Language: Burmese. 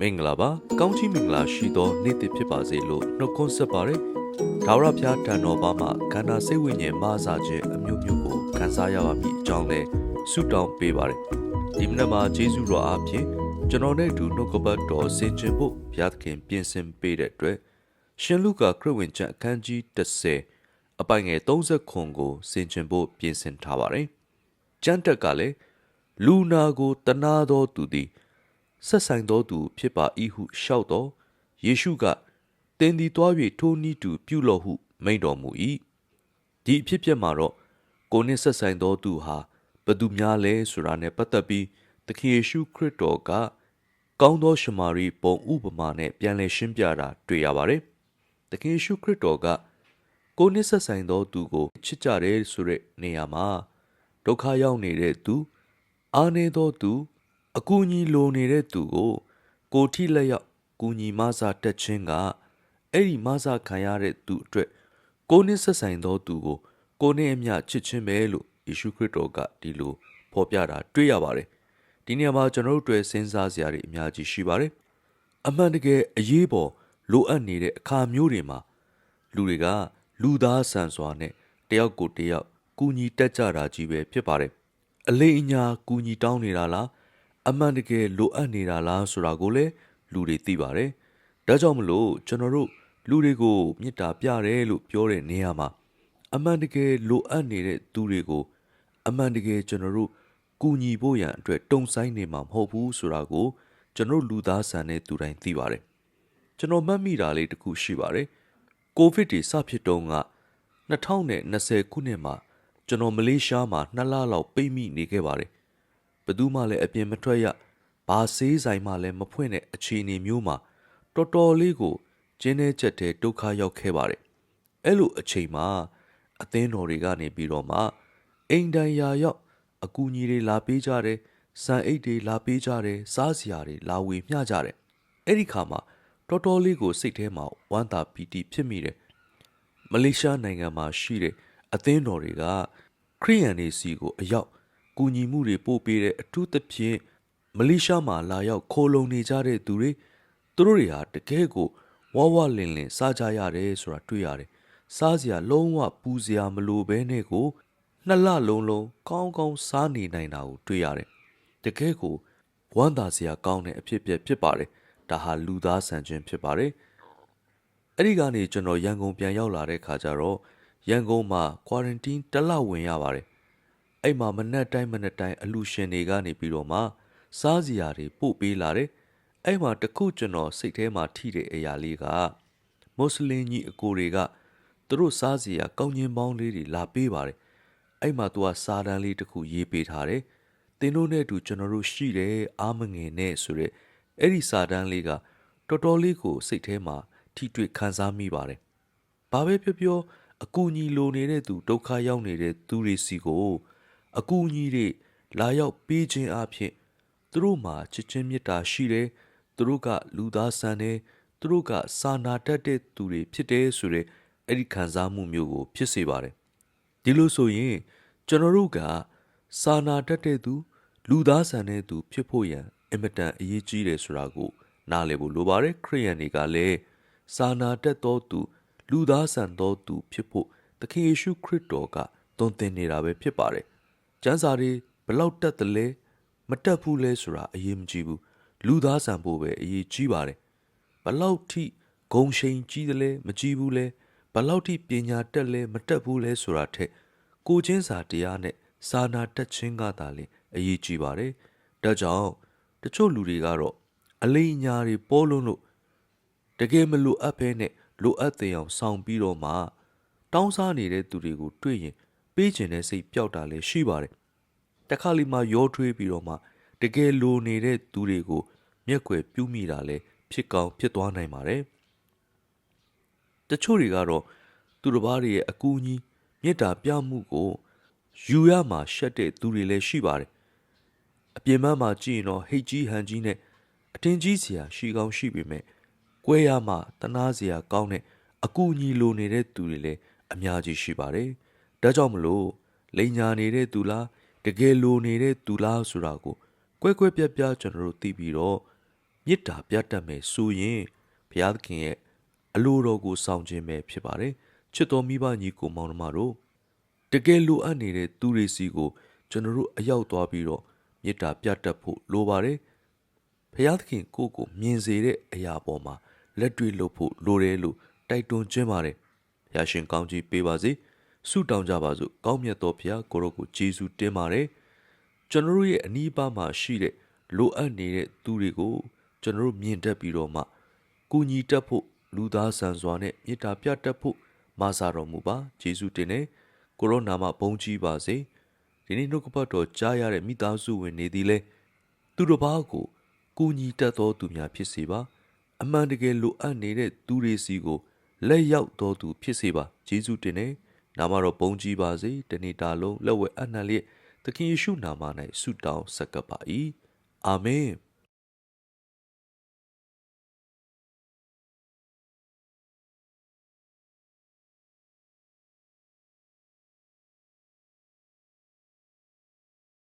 မင်္ဂလာပါကောင်းချီးမင်္ဂလာရှိသောနေ့တစ်ဖြစ်ပါစေလို့နှုတ်ခွန်းဆက်ပါတယ်ဒါဝရဖျားတန်တော်ဘာမှခန္ဓာစိတ်ဝိညာဉ်မဆာခြင်းအမျိုးမျိုးကိုခံစားရပါမည်အကြောင်းလဲဆုတောင်းပေးပါတယ်ဒီမနက်မှာဂျေဇုတော်အားဖြင့်ကျွန်တော်နဲ့အတူနှုတ်ကပတ်တော်ဆင်ခြင်ဖို့ဘုရားသခင်ပြင်ဆင်ပေးတဲ့အတွက်ရှင်လုကာခရစ်ဝင်ကျမ်းအခန်းကြီး30အပိုင်ငယ်30ခွန်ကိုဆင်ခြင်ဖို့ပြင်ဆင်ထားပါတယ်ကျမ်းတက်ကလည်းလူနာကိုတနာသောသူသည် ဆက်ဆိုင်သောသူဖြစ်ပါ၏ဟုလျှောက်တော်ယေရှုကတင်းဒီသွား၍ထိုနည်းတူပြုလော့ဟု မိန့်တော်မူ၏ဒီအဖြစ်ပြက်မှာတော့ကိုနှင့်ဆက်ဆိုင်သောသူဟာဘသူများလဲဆိုတာနဲ့ပတ်သက်ပြီးသခင်ယေရှုခရစ်တော်ကကောင်းသောရှမာရိပုံဥပမာနဲ့ပြန်လည်ရှင်းပြတာတွေ့ရပါတယ်သခင်ယေရှုခရစ်တော်ကကိုနှင့်ဆက်ဆိုင်သောသူကိုချစ်ကြတယ်ဆိုတဲ့နေရာမှာဒုက္ခရောက်နေတဲ့သူ အားနေသောသူ အကူအညီလိုနေတဲ့သူကို ကိုထိလက်ရောက်ကူညီမဆာတက်ခြင်းကအဲ့ဒီမဆာခံရတဲ့သူအတွက်ကိုနှင်းဆက်ဆိုင်သောသူကို ကိုနှင်းအမျှချစ်ခြင်းပဲလို့ယေရှုခရစ်တော်ကဒီလိုဖော်ပြတာတွေ့ရပါတယ်ဒီနေရာမှာကျွန်တော်တို့တွေ့စဉ်းစားစရာတွေအများကြီးရှိပါတယ်အမှန်တကယ်အရေးပေါ်လိုအပ်နေတဲ့အခါမျိုးတွေမှာလူတွေကလူသားဆန်စွာနဲ့တယောက်ကိုတယောက်ကူညီတက်ကြတာကြီးပဲဖြစ်ပါတယ်အလေးအညာကူညီတောင်းနေတာလား အမှန်တကယ်လိုအပ်နေတာလားဆိုတာကိုလည်းလူတွေသိပါတယ်။ဒါကြောင့်မလို့ကျွန်တော်တို့လူတွေကိုမေတ္တာပြတယ်လို့ပြောတဲ့နေရာမှာအမှန်တကယ်လိုအပ်နေတဲ့သူတွေကိုအမှန်တကယ်ကျွန်တော်တို့ကူညီဖို့ရန်အတွက်တုံဆိုင်နေမှာမဟုတ်ဘူးဆိုတာကိုကျွန်တော်တို့လူသားဆန်တဲ့သူတိုင်းသိပါတယ်။ကျွန်တော်မှတ်မိတာလေးတစ်ခုရှိပါတယ်။ကိုဗစ်တွေစဖြစ်တုန်းက2020ခုနှစ်မှာကျွန်တော်မလေးရှားမှာနှစ်လလောက်ပိတ်မိနေခဲ့ပါတယ်။ ဘယ်သူမှလည်းအပြင်မထွက်ရဘာဆေးဆိုင်မှလည်းမဖွင့်တဲ့အခြေအနေမျိုးမှာတော်တော်လေးကိုကျင်းနေချက်တဲ့ဒုက္ခရောက်ခဲ့ပါတယ်အဲ့လိုအချိန်မှာအသင်းတော်တွေကနေပြီးတော့မှအိမ်တန်ရာရောက်အကူအညီတွေလာပေးကြတယ်စံအိတ်တွေလာပေးကြတယ်စားစရာတွေလာဝေမျှကြတယ်အဲ့ဒီခါမှာတော်တော်လေးကိုစိတ်ထဲမှာဝမ်းသာပီတိဖြစ်မိတယ်မလေးရှားနိုင်ငံမှာရှိတဲ့အသင်းတော်တွေကခရိယန်တွေစီကိုအရောက် ကူညီမှုတွေပို့ပေးတဲ့အထူးသဖြင့်မလေးရှားမှာလာရောက်ခိုးလုံနေကြတဲ့သူတွေသူတို့တွေဟာတကယ်ကိုဝါဝလင်လင်စားကြရတယ်ဆိုတာတွေ့ရတယ်။စားစရာလုံးဝပူစရာမလိုဘဲနဲ့ကိုနှစ်လလုံးလုံးကောင်းကောင်းစားနေနိုင်တာကိုတွေ့ရတယ်။တကယ်ကိုဝမ်းသာစရာကောင်းတဲ့အဖြစ်အပျက်ဖြစ်ပါတယ်။ဒါဟာလူသားဆန်ခြင်းဖြစ်ပါတယ်။အဲ့ဒီကနေကျွန်တော်ရန်ကုန်ပြန်ရောက်လာတဲ့ခါကျတော့ရန်ကုန်မှာ quarantine တစ်လဝင်ရပါတယ် အဲ့မှာမနက်တိုင်းမနက်တိုင်းအလူရှင်တွေကနေပြီးတော့မှစားစရာတွေပို့ပေးလာတယ်အဲ့မှာတခုကျွန်တော်စိတ်ထဲမှာထိတဲ့အရာလေးကမွတ်စလင်ကြီးအကိုတွေကသူတို့စားစရာကောင်းကျင်ပေါင်းလေးတွေလာပေးပါတယ်အဲ့မှာသူကစာတန်းလေးတစ်ခုရေးပေးထားတယ်သင်တို့နဲ့အတူကျွန်တော်တို့ရှိတယ်အားမငယ်နဲ့ဆိုရက်အဲ့ဒီစာတန်းလေးကတော်တော်လေးကိုစိတ်ထဲမှာထိတွေ့ခံစားမိပါတယ်ဘာပဲပြောပြောအကူအညီလိုနေတဲ့သူဒုက္ခရောက်နေတဲ့သူတွေစီကို အကူအညီတွေလာရောက်ပေးခြင်းအပြင်သူတို့မှာချစ်ချင်းမေတ္တာရှိတယ်သူတို့ကလူသားဆန်တယ်သူတို့ကစာနာတတ်တဲ့သူတွေဖြစ်တယ်ဆိုတဲ့အဲ့ဒီခံစားမှုမျိုးကို ဖြစ်စေပါတယ်ဒီလိုဆိုရင်ကျွန်တော်တို့ကစာနာတတ်တဲ့သူ လူသားဆန်တဲ့သူဖြစ်ဖို့ရန်အင်မတန်အရေးကြီးတယ်ဆိုတာကို နားလည်ဖို့လိုပါတယ်ခရိယန်တွေကလည်းစာနာတတ်သောသူ လူသားဆန်သောသူဖြစ်ဖို့သခင်ယေရှုခရစ်တော်ကသွန်သင်နေတာပဲဖြစ်ပါတယ်။ ကျမ်းစာတွေဘလောက်တက်တယ်လဲမတက်ဘူးလဲဆိုတာအရေးမကြီးဘူး။လူသားဆန်ဖို့ပဲအရေးကြီးပါတယ်။ဘလောက်ထိဂုံရှိန်ကြီးတယ်လဲမကြီးဘူးလဲဘလောက်ထိပညာတက်လဲမတက်ဘူးလဲဆိုတာထက်ကိုချင်းစာတရားနဲ့စာနာတက်ခြင်းကသာလေအရေးကြီးပါတယ်။ဒါကြောင့်တချို့လူတွေကတော့အလိမ်ညာတွေပေါ်လွန်းလို့တကယ်မလိုအပ်ဘဲနဲ့လိုအပ်တဲ့အောင်ဆောင်ပြီးတော့မှတောင်းစားနေတဲ့သူတွေကိုတွေ့ရင် ပေးခြင်းတဲ့စိတ်ပျောက်တာလည်းရှိပါတယ်။တခါလီမှရောထွေးပြီးတော့မှတကယ်လိုနေတဲ့သူတွေကို မျက်ွယ်ပြုမိတာလည်းဖြစ်ကောင်းဖြစ်သွားနိုင်ပါတယ်။တချို့တွေကတော့သူတစ်ပါးတွေရဲ့အကူအညီမေတ္တာပြမှုကိုယူရမှာရှက်တဲ့သူတွေလည်းရှိပါတယ်။အပြင်ပန်းမှာကြည့်ရင်တော့ဟိတ်ကြီးဟန်ကြီးနဲ့အထင်ကြီးစရာရှိကောင်းရှိပေမဲ့ကွဲရမှတနာစရာကောင်းတဲ့အကူအညီလိုနေတဲ့သူတွေလည်းအများကြီးရှိပါတယ်။ ဒါကြောင့်မလို့လိန်ညာနေတဲ့သူလားတကယ်လိုနေတဲ့သူလားဆိုတာကိုကွဲကွဲပြားပြားကျွန်တော်တို့သိပြီးတော့မေတ္တာပြတ်တတ်မယ်ဆိုရင်ဘုရားသခင်ရဲ့အလိုတော်ကိုဆောင်ခြင်းပဲဖြစ်ပါတယ်ချစ်တော်မိဘညီကိုမောင်နှမတို့တကယ်လိုအပ်နေတဲ့သူတွေစီကို ကျွန်တော်တို့အရောက်သွားပြီးတော့မေတ္တာပြတ်တတ်ဖို့လိုပါတယ်ဘုရားသခင်ကိုယ့်ကိုမြင်စေတဲ့အရာပေါ်မှာလက်တွေ့လုပ်ဖို့လိုတယ်လို့တိုက်တွန်းခြင်းပါတယ်ဘုရားရှင်ကောင်းကြီးပေးပါစေ ဆုတောင်းကြပါစို့ကောင်းမြတ်သောဘုရားကိုရောကိုယေရှုတင်ပါတယ်ကျွန်တော်တို့ရဲ့အနီးပါးမှာရှိတဲ့လိုအပ်နေတဲ့သူတွေကိုကျွန်တော်တို့မြင်တတ်ပြီးတော့မှကူညီတတ်ဖို့လူသားဆန်စွာနဲ့မေတ္တာပြတတ်ဖို့မာစာတော်မူပါယေရှုတင်တယ်ကိုရောနာမဘုန်းကြီးပါစေဒီနေ့နှုတ်ကပတ်တော်ကြားရတဲ့မိသားစုဝင်နေသည်လဲသူတို့ဘာကိုကူညီတတ်သောသူများဖြစ်စေပါအမှန်တကယ်လိုအပ်နေတဲ့သူတွေစီကိုလက်ရောက်တော်သူဖြစ်စေပါယေရှုတင်တယ် နာမတော်ဘုန်းကြီးပါစေတနေ့တာလုံးလက်ဝဲအနှံလျက်သခင်ယေရှုနာမ၌ဆုတောင်းဆက်ကပ်ပါ၏အာမင်